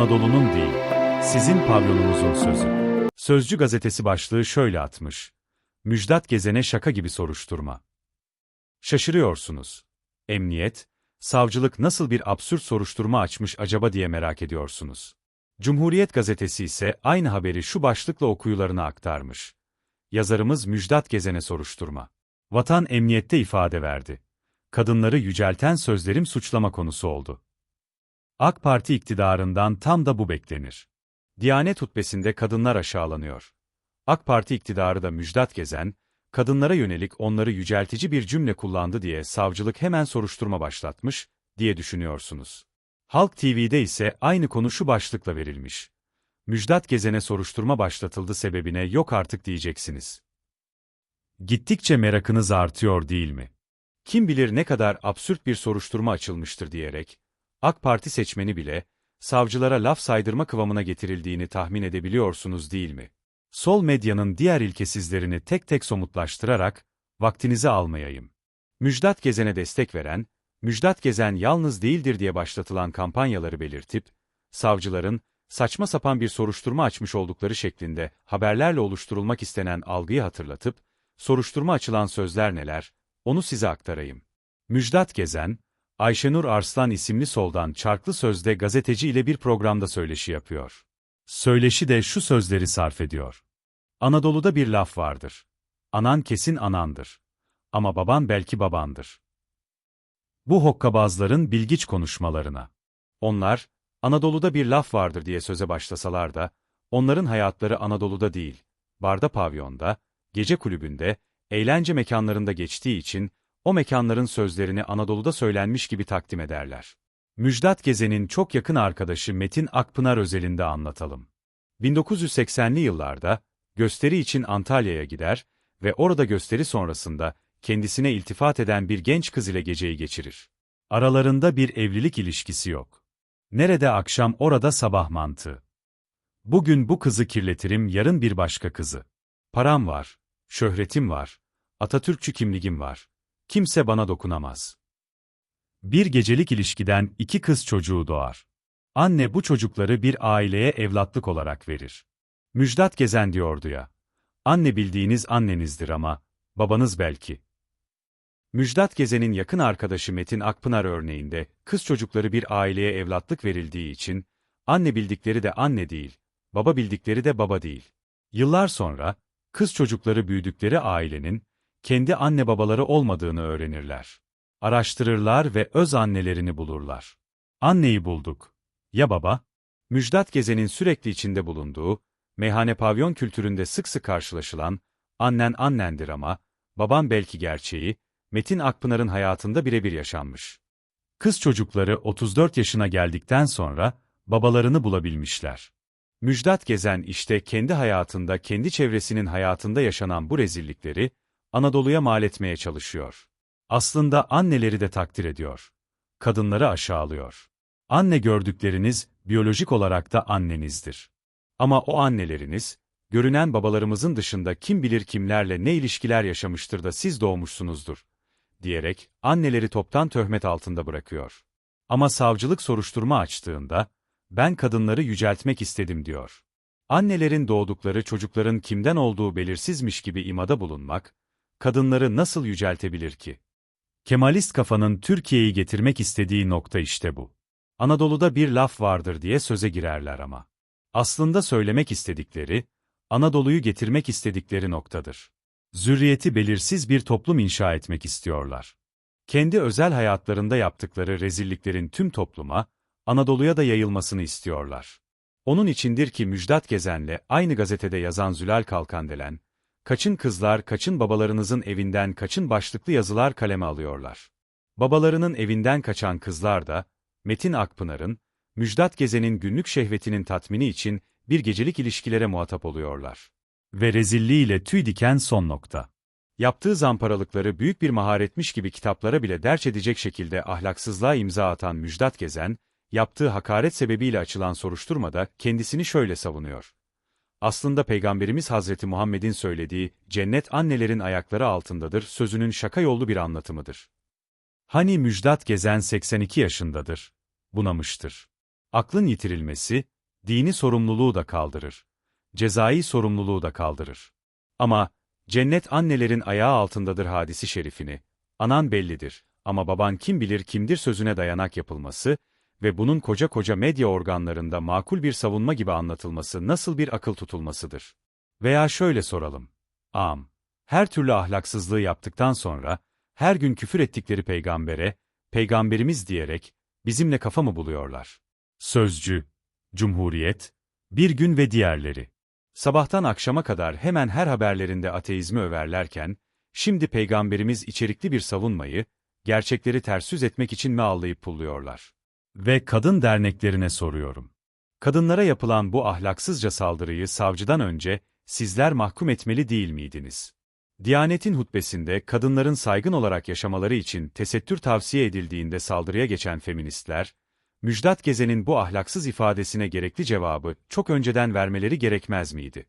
Anadolu'nun değil, sizin pavyonunuzun sözü. Sözcü gazetesi başlığı şöyle atmış. Müjdat Gezen'e şaka gibi soruşturma. Şaşırıyorsunuz. Emniyet, savcılık nasıl bir absürt soruşturma açmış acaba diye merak ediyorsunuz. Cumhuriyet gazetesi ise aynı haberi şu başlıkla okuyularına aktarmış. Yazarımız Müjdat Gezen'e soruşturma. Vatan emniyette ifade verdi. Kadınları yücelten sözlerim suçlama konusu oldu. AK Parti iktidarından tam da bu beklenir. Diyanet hutbesinde kadınlar aşağılanıyor. AK Parti iktidarı da Müjdat Gezen, kadınlara yönelik onları yüceltici bir cümle kullandı diye savcılık hemen soruşturma başlatmış, diye düşünüyorsunuz. Halk TV'de ise aynı konu şu başlıkla verilmiş. Müjdat Gezen'e soruşturma başlatıldı sebebine yok artık diyeceksiniz. Gittikçe merakınız artıyor değil mi? Kim bilir ne kadar absürt bir soruşturma açılmıştır diyerek, AK Parti seçmeni bile, savcılara laf saydırma kıvamına getirildiğini tahmin edebiliyorsunuz değil mi? Sol medyanın diğer ilkesizlerini tek tek somutlaştırarak, vaktinizi almayayım. Müjdat Gezen'e destek veren, Müjdat Gezen yalnız değildir diye başlatılan kampanyaları belirtip, savcıların, saçma sapan bir soruşturma açmış oldukları şeklinde haberlerle oluşturulmak istenen algıyı hatırlatıp, soruşturma açılan sözler neler, onu size aktarayım. Müjdat Gezen, Ayşenur Arslan isimli soldan çarklı sözde gazeteci ile bir programda söyleşi yapıyor. Söyleşi de şu sözleri sarf ediyor. Anadolu'da bir laf vardır. Anan kesin anandır. Ama baban belki babandır. Bu hokkabazların bilgiç konuşmalarına. Onlar, Anadolu'da bir laf vardır diye söze başlasalar da, onların hayatları Anadolu'da değil, barda pavyonda, gece kulübünde, eğlence mekanlarında geçtiği için, o mekanların sözlerini Anadolu'da söylenmiş gibi takdim ederler. Müjdat Gezen'in çok yakın arkadaşı Metin Akpınar özelinde anlatalım. 1980'li yıllarda, gösteri için Antalya'ya gider ve orada gösteri sonrasında, kendisine iltifat eden bir genç kız ile geceyi geçirir. Aralarında bir evlilik ilişkisi yok. Nerede akşam orada sabah mantığı. Bugün bu kızı kirletirim yarın bir başka kızı. Param var, şöhretim var, Atatürkçü kimliğim var. Kimse bana dokunamaz. Bir gecelik ilişkiden iki kız çocuğu doğar. Anne bu çocukları bir aileye evlatlık olarak verir. Müjdat Gezen diyordu ya. Anne bildiğiniz annenizdir ama, babanız belki. Müjdat Gezen'in yakın arkadaşı Metin Akpınar örneğinde, kız çocukları bir aileye evlatlık verildiği için, anne bildikleri de anne değil, baba bildikleri de baba değil. Yıllar sonra, kız çocukları büyüdükleri ailenin, kendi anne babaları olmadığını öğrenirler. Araştırırlar ve öz annelerini bulurlar. Anneyi bulduk. Ya baba? Müjdat Gezen'in sürekli içinde bulunduğu, meyhane pavyon kültüründe sık sık karşılaşılan, annen annendir ama, baban belki gerçeği, Metin Akpınar'ın hayatında birebir yaşanmış. Kız çocukları 34 yaşına geldikten sonra, babalarını bulabilmişler. Müjdat Gezen işte kendi hayatında, kendi çevresinin hayatında yaşanan bu rezillikleri, Anadolu'ya mal etmeye çalışıyor. Aslında anneleri de takdir ediyor. Kadınları aşağılıyor. Anne gördükleriniz, biyolojik olarak da annenizdir. Ama o anneleriniz, görünen babalarımızın dışında kim bilir kimlerle ne ilişkiler yaşamıştır da siz doğmuşsunuzdur, diyerek anneleri toptan töhmet altında bırakıyor. Ama savcılık soruşturma açtığında, ben kadınları yüceltmek istedim diyor. Annelerin doğdukları çocukların kimden olduğu belirsizmiş gibi imada bulunmak, kadınları nasıl yüceltebilir ki? Kemalist kafanın Türkiye'yi getirmek istediği nokta işte bu. Anadolu'da bir laf vardır diye söze girerler ama. Aslında söylemek istedikleri, Anadolu'yu getirmek istedikleri noktadır. Zürriyeti belirsiz bir toplum inşa etmek istiyorlar. Kendi özel hayatlarında yaptıkları rezilliklerin tüm topluma, Anadolu'ya da yayılmasını istiyorlar. Onun içindir ki Müjdat Gezen'le aynı gazetede yazan Zülal Kalkandelen, Kaçın kızlar, kaçın babalarınızın evinden kaçın başlıklı yazılar kaleme alıyorlar. Babalarının evinden kaçan kızlar da, Metin Akpınar'ın, Müjdat Gezen'in günlük şehvetinin tatmini için bir gecelik ilişkilere muhatap oluyorlar. Ve rezilliğiyle tüy diken son nokta. Yaptığı zamparalıkları büyük bir maharetmiş gibi kitaplara bile derç edecek şekilde ahlaksızlığa imza atan Müjdat Gezen, yaptığı hakaret sebebiyle açılan soruşturmada kendisini şöyle savunuyor aslında Peygamberimiz Hazreti Muhammed'in söylediği, cennet annelerin ayakları altındadır sözünün şaka yollu bir anlatımıdır. Hani Müjdat Gezen 82 yaşındadır, bunamıştır. Aklın yitirilmesi, dini sorumluluğu da kaldırır. Cezai sorumluluğu da kaldırır. Ama, cennet annelerin ayağı altındadır hadisi şerifini, anan bellidir ama baban kim bilir kimdir sözüne dayanak yapılması ve bunun koca koca medya organlarında makul bir savunma gibi anlatılması nasıl bir akıl tutulmasıdır? Veya şöyle soralım. Am. Her türlü ahlaksızlığı yaptıktan sonra, her gün küfür ettikleri peygambere, peygamberimiz diyerek, bizimle kafa mı buluyorlar? Sözcü, Cumhuriyet, Bir Gün ve diğerleri. Sabahtan akşama kadar hemen her haberlerinde ateizmi överlerken, şimdi peygamberimiz içerikli bir savunmayı, gerçekleri ters yüz etmek için mi ağlayıp pulluyorlar? Ve kadın derneklerine soruyorum. Kadınlara yapılan bu ahlaksızca saldırıyı savcıdan önce sizler mahkum etmeli değil miydiniz? Diyanetin hutbesinde kadınların saygın olarak yaşamaları için tesettür tavsiye edildiğinde saldırıya geçen feministler, Müjdat Gezen'in bu ahlaksız ifadesine gerekli cevabı çok önceden vermeleri gerekmez miydi?